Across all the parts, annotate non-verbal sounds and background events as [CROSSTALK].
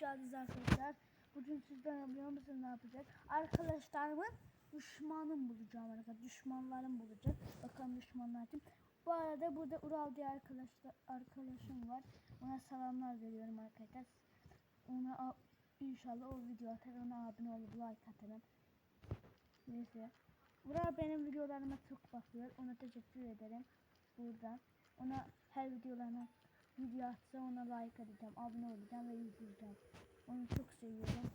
geldiniz arkadaşlar. Bugün sizden biliyor musunuz ne yapacak? Arkadaşlarımın düşmanım bulacağım arkadaşlar. Düşmanlarım bulacak. Bakalım düşmanlar kim? Bu arada burada Ural diye arkadaşlar arkadaşım var. Ona selamlar veriyorum arkadaşlar. Ona inşallah o video atar. Ona abone olup like atarım. Neyse. Ural benim videolarıma çok bakıyor. Ona teşekkür ederim. Buradan. Ona her videolarına video atsa ona like atacağım, abone olacağım ve izleyeceğim. Onu çok seviyorum.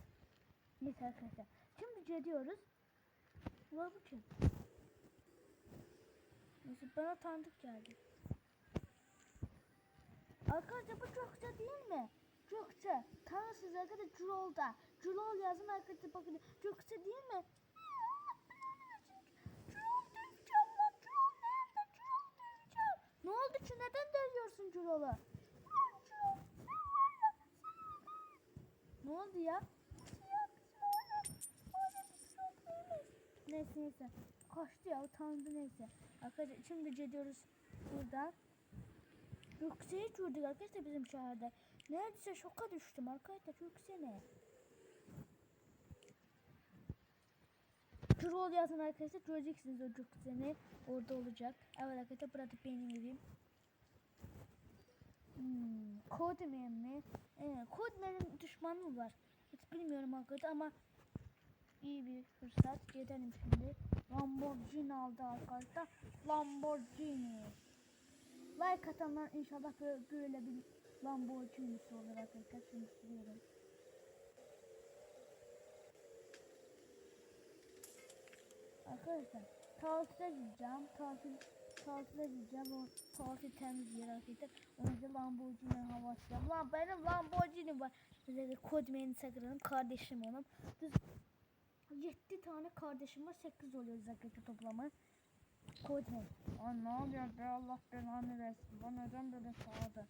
Neyse arkadaşlar. Şimdi ce diyoruz. Ulan bu kim? Neyse bana tanıdık geldi. Arkadaşlar bu Gökçe değil mi? Gökçe. Tanırsınız arkadaşlar Culol'da. Culol yazın arkadaşlar bakın. Gökçe değil mi? Ne oldu ki? Neden dövüyorsun Culol'u? Ne oldu ya? Neyse neyse. Kaçtı ya utandı neyse. Arkadaşlar şimdi gidiyoruz buradan. Yükseğe gördük arkadaşlar bizim şehirde. Neredeyse şoka düştüm arkadaşlar yüksene. Troll yazın arkadaşlar göreceksiniz o yükseni orada olacak. Evet arkadaşlar burada benim evim. Codeman mi? Evet, Codeman'ın düşmanı var? Hiç bilmiyorum arkadaşlar ama iyi bir fırsat. Gidelim şimdi. Lamborghini aldı arkadaşlar. Lamborghini. Like atanlar inşallah böyle, bir Lamborghini'si olur arkadaşlar. Sürüyorum. Arkadaşlar tatile gideceğim. Tatil tatile gideceğim. O tatil temiz yer arkadaşlar. Onu da Lamborghini hava atacağım. Lan benim Lamborghini var. De Kodmen'i sakıralım. Kardeşim onun. Biz 7 tane kardeşim var. 8 oluyoruz arkadaşlar toplamı. Kodmen. Aa ne oluyor be Allah belanı versin. Bana neden böyle sağladı?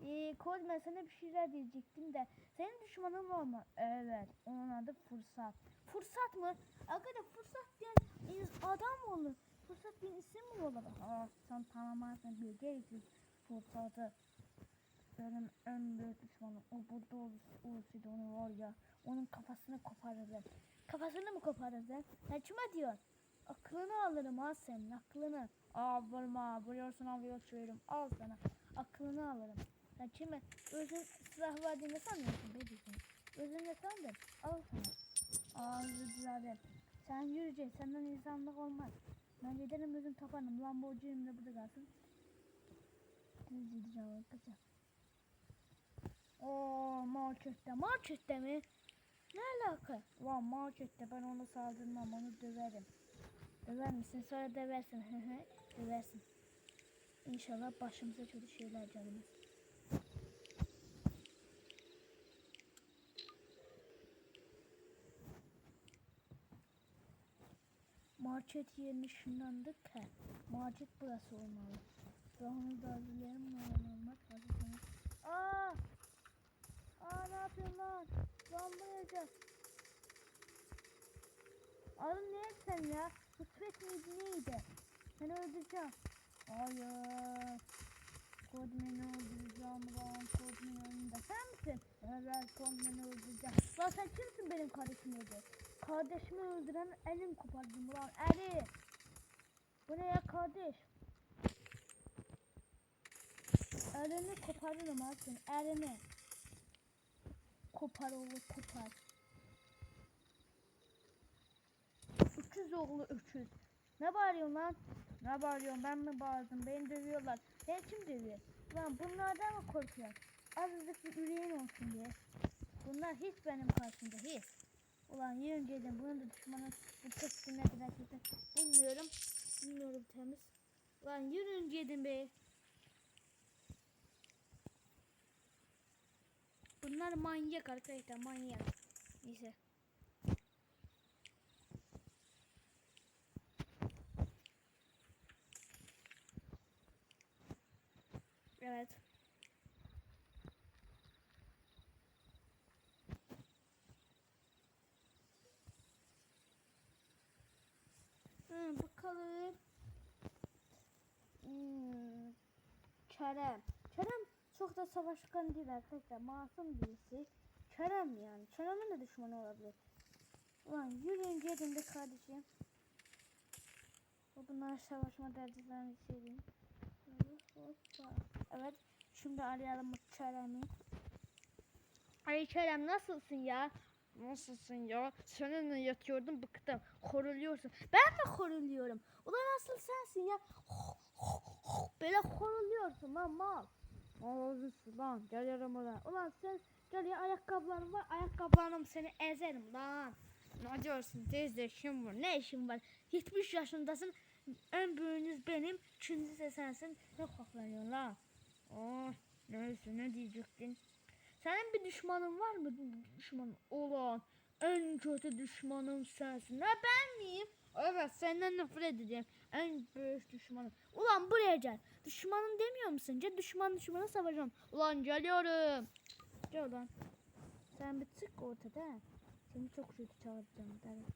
Ee, Kodmen sana bir şeyler diyecektim de. Senin düşmanın var mı? Evet. Onun adı Fırsat. Fırsat mı? Arkadaşlar Fırsat diyen adam mı olur? Fırsat bir isim mi olur? Aa sen tanımazsın. Bir gereksiz Fırsat'ı. Benim en büyük düşmanım. O burada ol- olsaydı onu var ya. Onun kafasını koparırım. Kafasını mı koparırım? Ne kime diyorsun? Aklını alırım ha senin aklını. Aa vurma vuruyorsun alıyor çeviririm. Al sana. Aklını alırım. Sen kime? Özün silah verdiğini sanmıyorsun be bizim. Özün ne sandın? Al sana. Özür dilerim. Sen yürüyeceksin. Senden insanlık olmaz. Ben giderim özüm taparım. Lamborghini'm de burada kalsın. Düz gideceğim arkadaşlar. Oo markette. Markette mi? Ne alaka? Ulan markette ben onu saldırmam. Onu döverim. Döver misin? Sonra döversin. [LAUGHS] Döversin. İnşallah başımıza kötü şeyler gelmez. Market yerini şunlandık he. Market burası olmalı. Ben onu da hazırlayalım. Normal hazırlayalım. Aa! Aa ne yapıyorsun lan? Buraya Adın ne sen ya? Kısmet miydi neydi? Seni öldüreceğim. Hayır. Kodmeni öldüreceğim lan. Kodmeni önünde. Sen misin? Evet Kodmeni öldüreceğim. Lan sen kimsin benim kardeşimi öldür? Kardeşimi öldüren elim kopardım lan. Eli. Bu ne ya kardeş? Elini koparırım senin. Elini. Kopar oğlu kopar. Öküz oğlu öküz. Ne bağırıyorsun lan? Ne bağırıyorsun? Ben mi bağırdım? Beni dövüyorlar. Sen kim dövüyor? Lan bunlardan mı korkuyorsun? Azıcık bir yüreğin olsun diye. Bunlar hiç benim karşımda hiç. Ulan yürün gelin bunun da düşmanı bu ne kadar kötü. Bilmiyorum. Bilmiyorum temiz. Ulan yürün gelin be. Bunlar manyak arkadaşlar manyak. Neyse. Evet. Hı, bakalım. Hmm. Kerem. Kerem çok da savaşkan değil arkadaşlar. Masum birisi. Kerem yani. Kerem'in de düşmanı olabilir. Ulan yürüyün gelin de kardeşim. Bu Bunlar savaşma derdilerini seveyim. Evet. Şimdi arayalım Kerem'i. Ay Kerem nasılsın ya? Nasılsın ya? Seninle yatıyordum bıktım. Horuluyorsun. Ben de horuluyorum. Ulan nasıl sensin ya? Böyle horuluyorsun lan mal. Ağzısın lan. Gel yanıma Ulan sen gel ya ayakkabılarım var. Ayakkabılarım seni ezerim lan. Ne diyorsun teyze işim var. Ne işin var? 70 yaşındasın. En büyüğünüz benim. Üçüncü de sensin. Ne koklanıyorsun lan? Oh, neyse ne diyecektin? Senin bir düşmanın var mı? Düşmanın olan en kötü düşmanım sensin. Ha ben miyim? Evet senden nefret ediyorum. En büyük düşmanım. Ulan buraya gel. Düşmanın demiyor musun? Gel düşman düşmanı savaşalım. Ulan geliyorum. Gel ulan. Sen bir çık ortada. Seni çok kötü çağıracağım. Evet.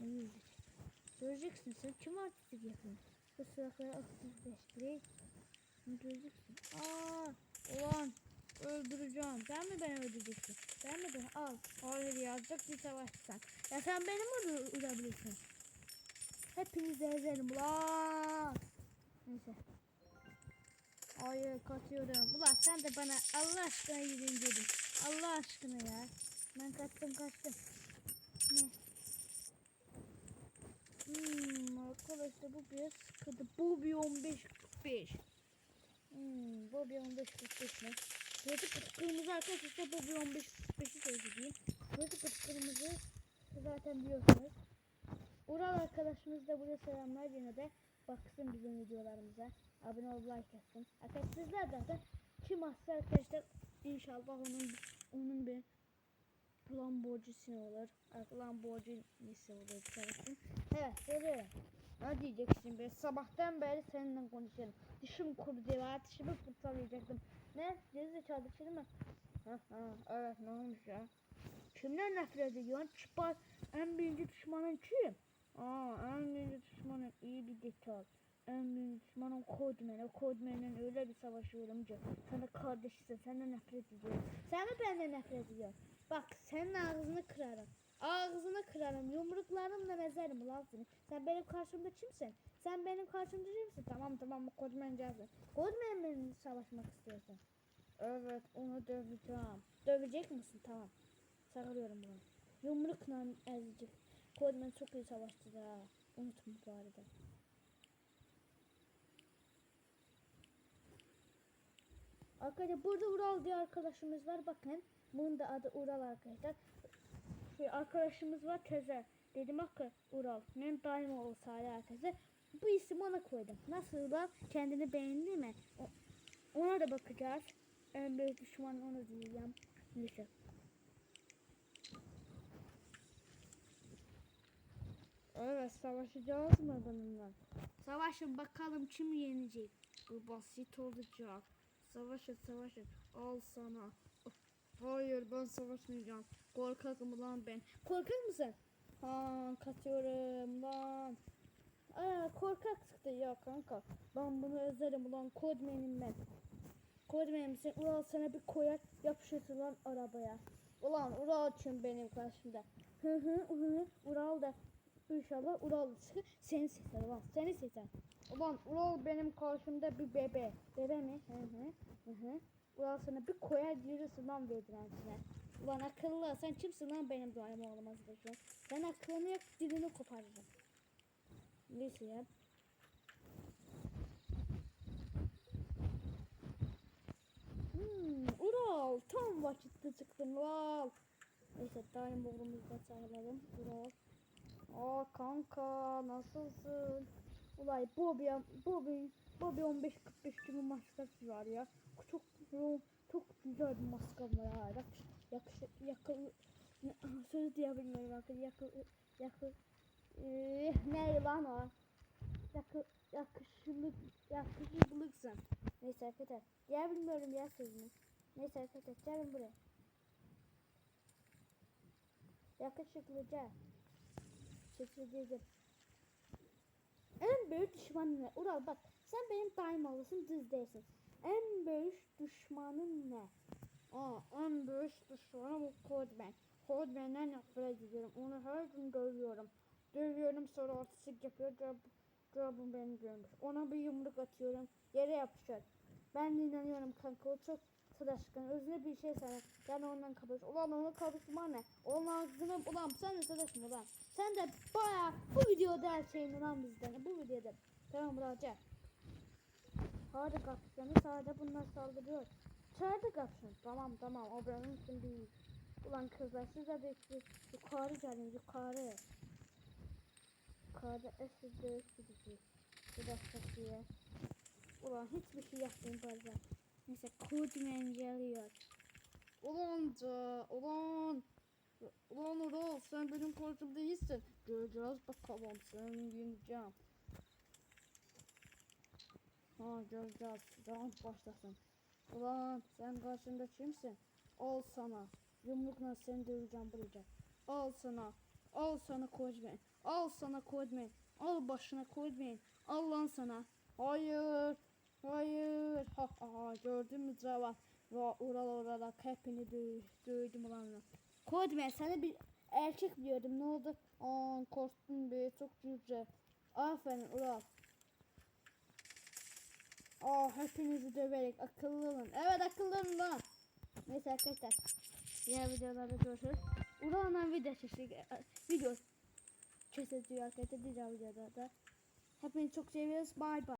Ne? Göreceksin sen kim artistik yapıyorsun? Bu sırakları aktifleştireyim. Göreceksin. Aa, öldüreceğim. Sen mi beni öldüreceksin? Sen mi beni? Al. Hayır yazacak bir savaşsan. Ya sen beni mi öldür- öldürebilirsin? Hepinizi ezerim ulan. Neyse. Hayır kaçıyorum. Ulan sen de bana Allah aşkına yürüyün dedim. Allah aşkına ya. Ben kaçtım kaçtım. Ne? Hmm, arkadaşlar bu biraz sıkıntı. Bu bir 15 45. Hmm, bu bir 15 45 mi? Gözü kırmızı arkadaşlar bu bir 15 45'i söyleyeyim. Gözü kırmızı zaten biliyorsunuz. Ural arkadaşımız da buraya selamlar yine de baksın bizim videolarımıza. Abone ol like atsın. Arkadaşlar sizler zaten kim atsa arkadaşlar inşallah onun onun bir Lamborghini olur. Lamborghini'si olur kendisi. Evet söylüyorum. Ne diyeceksin be? Sabahtan beri seninle konuşuyorum. Dişim kurudu ya. Dişimi kurtaracaktım. Ne? Gezi çaldı şimdi mi? Ha, ha, evet ne olmuş ya? Kimden nefret ediyorsun? Çıpar en büyük düşmanın kim? Aa en büyük düşmanın iyi bir dekal. En büyük düşmanım Kodman. O Kodman'ın öyle bir savaşıyorum ki. Sana kardeşsin. Senden nefret ediyorum. Sen mi benden nefret ediyorsun? Bak senin ağzını kırarım. Ağzını kırarım. Yumruklarımla ezerim ulan seni. Sen benim karşımda kimsin? Sen benim karşımda kimsin? Tamam tamam bu Kodman gelsin. Kodman benimle savaşmak istiyorsun. Evet onu döveceğim. Dövecek misin? Tamam. Sarılıyorum bunu. Yumrukla ezecek. Kodman çok iyi savaşçı da. Unutma bu arada. Arkadaşlar burada Ural diye arkadaşımız var. Bakın. Bunun da adı Ural arkadaşlar. Şey, arkadaşımız var Tezer. Dedim hakkı Ural. Benim daim olsa arkadaşlar. Bu isim ona koydum. Nasıl Ural? Kendini beğendi mi? Ona da bakacağız. En büyük düşman onu diyeceğim. Neyse. Evet savaşacağız mı bununla? Savaşın bakalım kim yenecek. Bu basit olacak. Savaşın savaşın. Al sana. Hayır ben savaşmayacağım. Korkakım lan ben. Korkak mısın? Ha kaçıyorum lan. Aa, korkak çıktı ya kanka. Ben bunu özerim ulan kodmenim ben. Kodmenim sen Ural sana bir koyar yapışırsın lan arabaya. Ulan Ural için benim karşımda. Hı hı hı Ural da İnşallah Ural çıkır seni seçer ulan seni seçer. Ulan Ural benim karşımda bir bebe. Bebe mi? Hı hı. Hı hı. Ulan sana bir koyar girirsin lan vedrencine. Ulan akıllı sen kimsin lan benim duayım olamaz Sen aklını yok dilini koparırım. Neyse ya. Hmm, Ural tam vakitte çıktın Ural. Neyse daim oğlumuzda çağıralım Ural. Aa kanka nasılsın? Ulay bu bir bu bir bu bir 15 45 gibi maskası var ya. Çok çok güzel bir maskam var ha. Yakış yakış yakı [LAUGHS] söz diyebilmiyorum arkadaşlar. Yakı yakı eee, ne lan o? Yakı yakışıklı yakışıklısın. Neyse arkadaşlar. Diyebilmiyorum ya sözünü. Neyse arkadaşlar gelin buraya. Yakışıklıca. Çekileceğim. En büyük düşmanın ne? Ural bak sen benim daim olursun düz değilsin. En büyük düşmanın ne? Aa, en büyük düşmanım bu Kodman. Kodman'dan nefret ediyorum. Onu her gün dövüyorum. Dövüyorum sonra artistik yapıyor. Cevabım beni görmüş. Ona bir yumruk atıyorum. Yere yapışıyor. Ben de inanıyorum kanka. O çok sıraşkan. Özüne bir şey sana. Yani ondan kapış. Ulan onu kapışma ne? Onun ağzını ulan sen de sıraşma ulan. Sen de baya bu videoda her şeyin ulan bizden. Bu videoda. Tamam Raca. Hadi kapışanı sağda bunlar saldırıyor. Çağırdı kapışın. Tamam tamam o benim için değil. Ulan kızlar siz de bir yukarı gelin yukarı. Yukarıda eşit dövüş gidecek. Bir dakika diye. Ulan hiçbir şey yapmayayım bazen. Neyse Kudmen geliyor. Ulan da ulan. Ulan Ural sen benim koçum değilsin. Göreceğiz bakalım seni yeneceğim. Ha göreceğiz. Round başlasın. Ulan sen karşında kimsin? Al sana. Yumrukla seni döveceğim buraya. Al sana. Al sana Kodman. Al sana Kodman. Al başına Kodman. Al lan sana. Hayır. Hayır. Ha ha. Gördün mü? Va ural ural hepini dö dövdüm ulan. Kodman sana bir erkek biliyordum. Ne oldu? Aa korktun be. Çok güzel. Aferin ural. Aa hepinizi döverek akıllı olun. Evet akıllı olun lan. Neyse arkadaşlar. Diğer videolarda görüşürüz. Ural'la video çeşitli video çeşitli arkadaşlar diğer videoda da. Hepinizi çok seviyoruz. Bye bye.